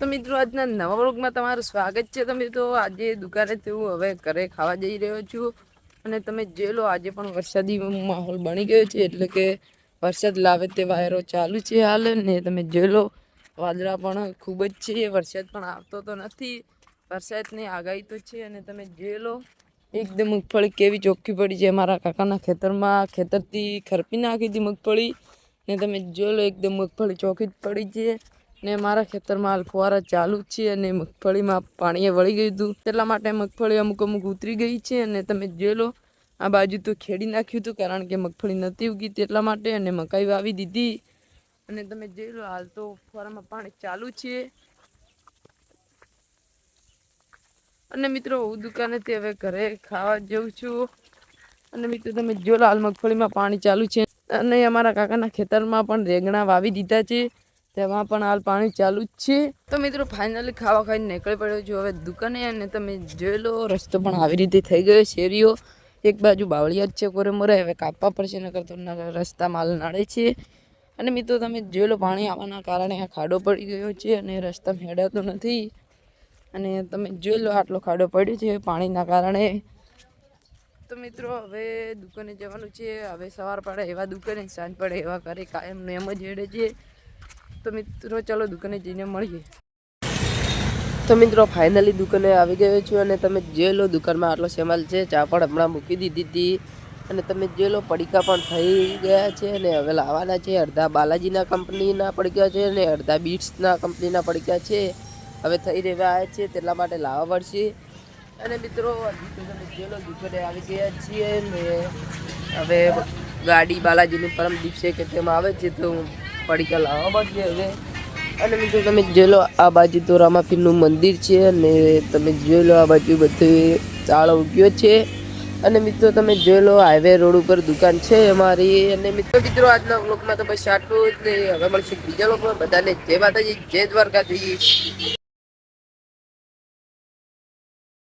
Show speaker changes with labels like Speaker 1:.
Speaker 1: તો મિત્રો, આજના નવા વ્લોગમાં તમારું સ્વાગત છે. તમે તો આજે દુકાનેથી હું હવે ઘરે ખાવા જઈ રહ્યો છું. અને તમે જે લો, આજે પણ વરસાદી માહોલ બની ગયો છે. એટલે કે વરસાદ લાવે તે વાયરો ચાલુ છે હાલ. ને તમે જોઈ લો, વાદળા પણ ખૂબ જ છે. વરસાદ પણ આવતો તો નથી. વરસાદની આગાહી તો છે. અને તમે જે લો, એકદમ મગફળી કેવી ચોખ્ખી પડી છે. મારા કાકાના ખેતરમાં ખેતરથી ખરપી નાખી હતી મગફળી. ને તમે જોઈ લો, એકદમ મગફળી ચોખ્ખી જ પડી છે. ને મારા ખેતરમાં હાલ ફુવારા ચાલુ જ છે અને મગફળીમાં પાણીએ વળી ગયું હતું. એટલા માટે મગફળી અમુક અમુક ઉતરી ગઈ છે અને તમે જોઈ લો, આ બાજુ તો ખેડી નાખ્યું હતું કારણ કે મગફળી નથી ઉગી તેટલા માટે અને મકાઈ વાવી દીધી. અને તમે જોઈ લો, હાલ તો ફુવારામાં પાણી ચાલુ છે. અને મિત્રો, હું દુકાનેથી હવે ઘરે ખાવા જઉં છું. અને મિત્રો, તમે જો હાલ મગફળીમાં પાણી ચાલુ છે. અને અમારા કાકાના ખેતરમાં પણ રેંગણા વાવી દીધા છે. તેમાં પણ હાલ પાણી ચાલુ જ છે. તો મિત્રો ફાઇનલી ખાવા ખાઈને નીકળી પડ્યો છું હવે દુકાને અને તમે જોઈ લો રસ્તો પણ આવી રીતે થઈ ગયો શેરીઓ એક બાજુ બાવળિયા જ છે કોરે મોરે. હવે કાપવા પડશે નકર તો રસ્તા માલ નાડે છે. અને મિત્રો તમે જોઈ લો પાણી આવવાના કારણે આ ખાડો પડી ગયો છે અને રસ્તા હેડાતો નથી. અને તમે જોઈ લો આટલો ખાડો પડ્યો છે પાણીના કારણે. તો મિત્રો હવે દુકાને જવાનું છે. હવે સવાર પડે એવા દુકાને સાંજ પડે એવા કરે કાયમનું એમ જ હેડે છે. તો મિત્રો, ચલો દુકાને જઈને મળીએ. તો મિત્રો ફાઇનલી દુકાને આવી ગયો છું અને તમે જે લો દુકાનમાં આટલો સેમાલ છે ચા પણ હમણાં મૂકી દીધી હતી. અને તમે જે લો, પડીકા પણ થઈ ગયા છે અને હવે લાવવાના છે. અડધા બાલાજીના કંપનીના પડીકા છે અને અડધા બીટ્સના કંપનીના પડીકા છે. હવે થઈ રહ્યા છે, તેટલા માટે લાવવા પડશે. અને મિત્રો, હજી તો તમે જોઈ લો દુકાને આવી ગયા છીએ ને હવે ગાડી બાલાજીની પરમ દિવસે કે તેમાં આવે છે, તો પડીકા લાવવા પડશે હવે. અને મિત્રો, તમે જોઈ લો આ બાજુ તો રામાપીરનું મંદિર છે અને તમે જોઈ લો આ બાજુ બધું ચાળો ઉગ્યો છે. અને મિત્રો, તમે જોઈ લો હાઈવે રોડ ઉપર દુકાન છે અમારી. અને મિત્રો મિત્રો, આજના બ્લોગમાં તો બસ આટલું જ. હવે મળશે બીજા લોકો બધાને જય માતાજી, જય દ્વારકાધીશ.